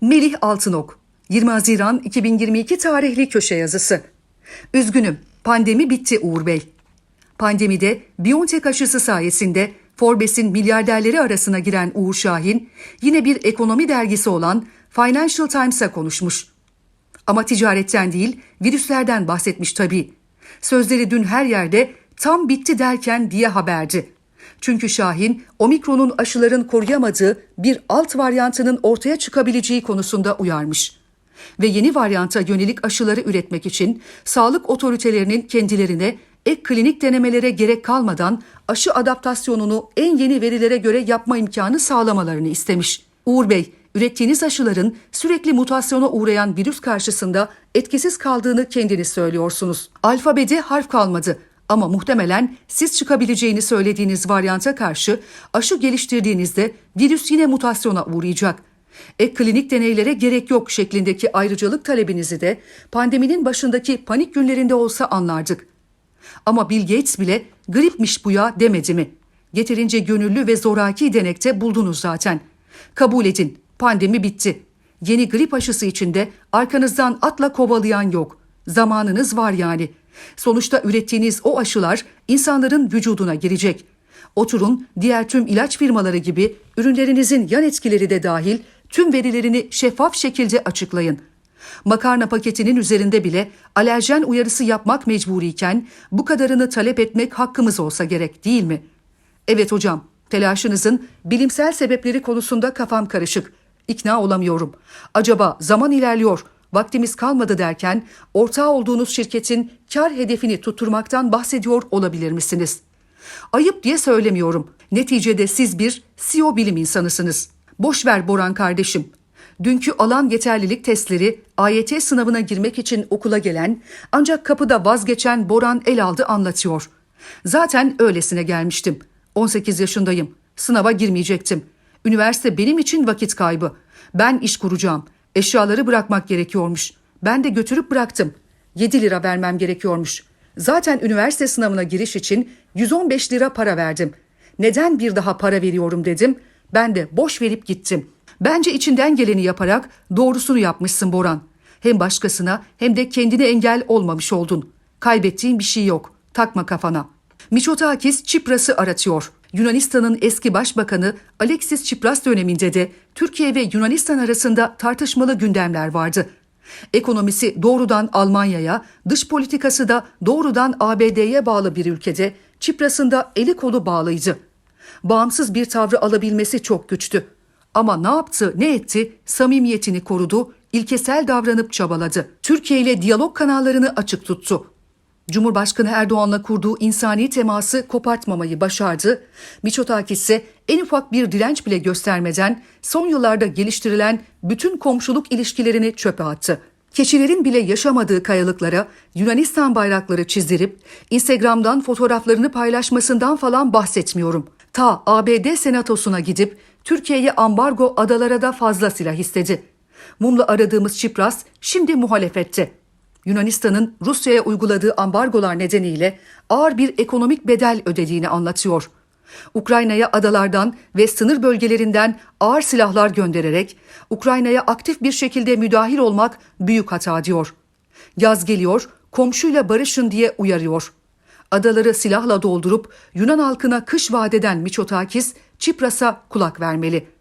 Melih Altınok 20 Haziran 2022 tarihli köşe yazısı. Üzgünüm, pandemi bitti Uğur Bey. Pandemide BioNTech aşısı sayesinde Forbes'in milyarderleri arasına giren Uğur Şahin, yine bir ekonomi dergisi olan Financial Times'a konuşmuş. Ama ticaretten değil, virüslerden bahsetmiş tabii. Sözleri dün her yerde tam bitti derken diye haberdi. Çünkü Şahin, omikronun aşıların koruyamadığı bir alt varyantının ortaya çıkabileceği konusunda uyarmış. Ve yeni varyanta yönelik aşıları üretmek için sağlık otoritelerinin kendilerine ek klinik denemelere gerek kalmadan aşı adaptasyonunu en yeni verilere göre yapma imkanı sağlamalarını istemiş. Uğur Bey, ürettiğiniz aşıların sürekli mutasyona uğrayan virüs karşısında etkisiz kaldığını kendiniz söylüyorsunuz. Alfabede harf kalmadı ama muhtemelen siz çıkabileceğini söylediğiniz varyanta karşı aşı geliştirdiğinizde virüs yine mutasyona uğrayacak. Ek klinik deneylere gerek yok şeklindeki ayrıcalık talebinizi de pandeminin başındaki panik günlerinde olsa anlardık. Ama Bill Gates bile gripmiş bu ya demedi mi? Yeterince gönüllü ve zoraki denekte buldunuz zaten. Kabul edin, pandemi bitti. Yeni grip aşısı içinde arkanızdan atla kovalayan yok. Zamanınız var yani. Sonuçta ürettiğiniz o aşılar insanların vücuduna girecek. Oturun diğer tüm ilaç firmaları gibi ürünlerinizin yan etkileri de dahil tüm verilerini şeffaf şekilde açıklayın. Makarna paketinin üzerinde bile alerjen uyarısı yapmak mecburiyken bu kadarını talep etmek hakkımız olsa gerek değil mi? Evet hocam, telaşınızın bilimsel sebepleri konusunda kafam karışık. İkna olamıyorum. Acaba zaman ilerliyor, vaktimiz kalmadı derken ortağı olduğunuz şirketin kar hedefini tutturmaktan bahsediyor olabilir misiniz? Ayıp diye söylemiyorum. Neticede siz bir CEO bilim insanısınız. Boş ver Boran kardeşim. Dünkü alan yeterlilik testleri AYT sınavına girmek için okula gelen ancak kapıda vazgeçen Boran el aldı anlatıyor. Zaten öylesine gelmiştim. 18 yaşındayım. Sınava girmeyecektim. Üniversite benim için vakit kaybı. Ben iş kuracağım. Eşyaları bırakmak gerekiyormuş. Ben de götürüp bıraktım. 7 lira vermem gerekiyormuş. Zaten üniversite sınavına giriş için 115 lira para verdim. Neden bir daha para veriyorum dedim. Ben de boş verip gittim. Bence içinden geleni yaparak doğrusunu yapmışsın Boran. Hem başkasına hem de kendine engel olmamış oldun. Kaybettiğin bir şey yok. Takma kafana. Miçotakis Çipras'ı aratıyor. Yunanistan'ın eski başbakanı Alexis Tsipras döneminde de Türkiye ve Yunanistan arasında tartışmalı gündemler vardı. Ekonomisi doğrudan Almanya'ya, dış politikası da doğrudan ABD'ye bağlı bir ülkede Çipras'ın da eli kolu bağlıydı. Bağımsız bir tavrı alabilmesi çok güçtü. Ama ne yaptı, ne etti? Samimiyetini korudu, ilkesel davranıp çabaladı. Türkiye ile diyalog kanallarını açık tuttu. Cumhurbaşkanı Erdoğan'la kurduğu insani teması kopartmamayı başardı. Miçotakis ise en ufak bir direnç bile göstermeden son yıllarda geliştirilen bütün komşuluk ilişkilerini çöpe attı. Keçilerin bile yaşamadığı kayalıklara Yunanistan bayrakları çizdirip Instagram'dan fotoğraflarını paylaşmasından falan bahsetmiyorum. Ta ABD senatosuna gidip Türkiye'ye ambargo adalara da fazla silah istedi. Mumla aradığımız Çipras şimdi muhalefette. Yunanistan'ın Rusya'ya uyguladığı ambargolar nedeniyle ağır bir ekonomik bedel ödediğini anlatıyor. Ukrayna'ya adalardan ve sınır bölgelerinden ağır silahlar göndererek Ukrayna'ya aktif bir şekilde müdahil olmak büyük hata diyor. Yaz geliyor, komşuyla barışın diye uyarıyor. Adaları silahla doldurup Yunan halkına kış vadeden Miçotakis, Çipras'a kulak vermeli.''